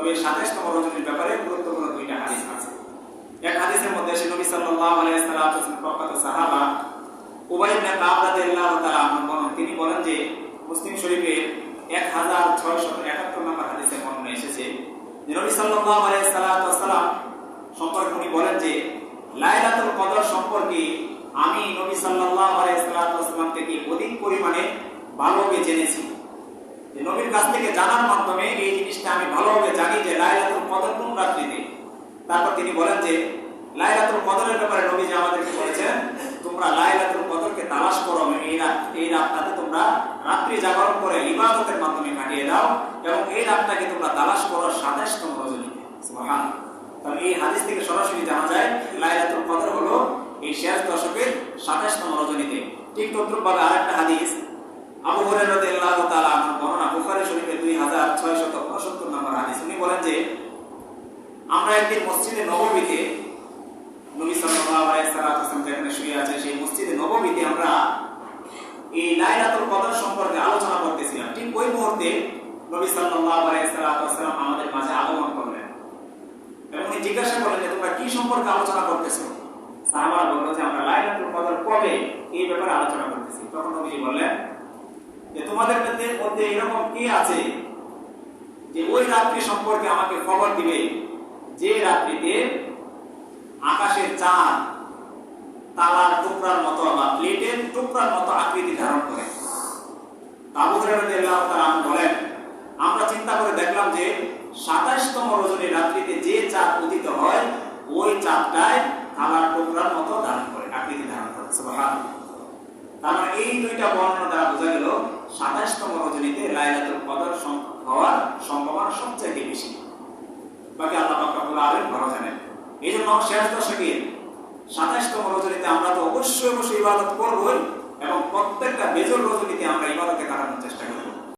তবে সাতাশতম রজনীর ব্যাপারে গুরুত্বপূর্ণ দুইটা হাদিস আছে। এক হাদিসের মধ্যে সে নবী সাল্লাল্লাহু আলাইহি সাল্লাম প্রখ্যাত সাহাবা উবাই ইবনে কাব রাদিয়াল্লাহু তাআলা বলেন তিনি বলেন যে, মুসলিম শরীফের 1671 নম্বর হাদিসে বর্ণনা এসেছে যে নবী সাল্লাল্লাহু আলাইহি সাল্লাম সম্পর্কে উনি বলেন যে, লাইলাতুল কদর সম্পর্কে আমি নবী সাল্লাল্লাহু আলাইহি সাল্লাম থেকে অধিক পরিমাণে ভালোভাবে জেনেছি। নবীর কাছ থেকে জানার মাধ্যমে এই জিনিসটা আমি ভালোভাবে জানি যে লাইলাতুল কদর কোন রাত্রিতে? তারপর তিনি বলেন যে, লাইলাতুল কদরের ব্যাপারে নবী যে আমাদেরকে বলেছেন, তোমরা লাইলাতুল কদরকে তালাশ করো এই রাত, এই রাতটাতে তোমরা রাত্রি জাগরণ করে ইবাদতের মাধ্যমে কাটিয়ে দাও এবং এই রাতটাকে তোমরা তালাশ করো সাতাশতম রজনীতে। তাহলে এই হাদিস থেকে সরাসরি জানা যায় লাইলাতুল কদর হলো এই শেষ দশকের সাতাশতম রজনীতে। ঠিক তদ্রুপভাবে আরেকটা হাদিস আবু হুরায়রা রাদিয়াল্লাহু তাআলা আনহু বর্ণনা বুখারী শরীফের 2669 নম্বর হাদিস উনি বলেন যে আমরা একদিন মসজিদে নববীতে নবী সাল্লাম যেখানে শুয়ে আছে, সেই মসজিদে নববীতে আমরা এই লাইলাতুল কদর সম্পর্কে আলোচনা করতেছিলাম। ঠিক ওই মুহূর্তে নবী সাল্লাল্লাহু আলাইহি সাল্লাম আমাদের মাঝে আগমন করলেন। এবং জিজ্ঞাসা করলেন যে, তোমরা কি সম্পর্কে আলোচনা করতেছো? সাহাবারা বলল যে, আমরা লাইলাতুল কদর কবে এই ব্যাপারে আলোচনা করতেছি? তখন নবী বললেন যে, তোমাদের মধ্যে এরকম কে আছে যে ওই রাত্রি সম্পর্কে আমাকে খবর দিবে? যে রাত্রিতে আকাশের চাঁদ, তালার টুকরার মতো বা প্লেটের টুকরার মতো আকৃতি ধারণ করে। বলেন, আমরা চিন্তা করে দেখলাম যে সাতাশতম রজনীর রাত্রিতে যে চাঁদ উদিত হয়, ওই চাঁদটায় তালার টুকরার মতো ধারণ করে, আকৃতি ধারণ করে। তার মানে এই দুইটা বর্ণনা দ্বারা বোঝা গেল সাতাশতম রজনীতে লাইলাতুল কদর সম- হওয়ার সম্ভাবনা সবচাইতে বেশি বাকি আল্লাহ পাক রব্বুল ভালো জানেন। এই জন্য শেষ দশকে সাতাশতম রজনীতে আমরা তো অবশ্যই অবশ্যই ইবাদত করবই এবং প্রত্যেকটা বেজর রজনীতে আমরা ইবাদতে কাটানোর চেষ্টা করব।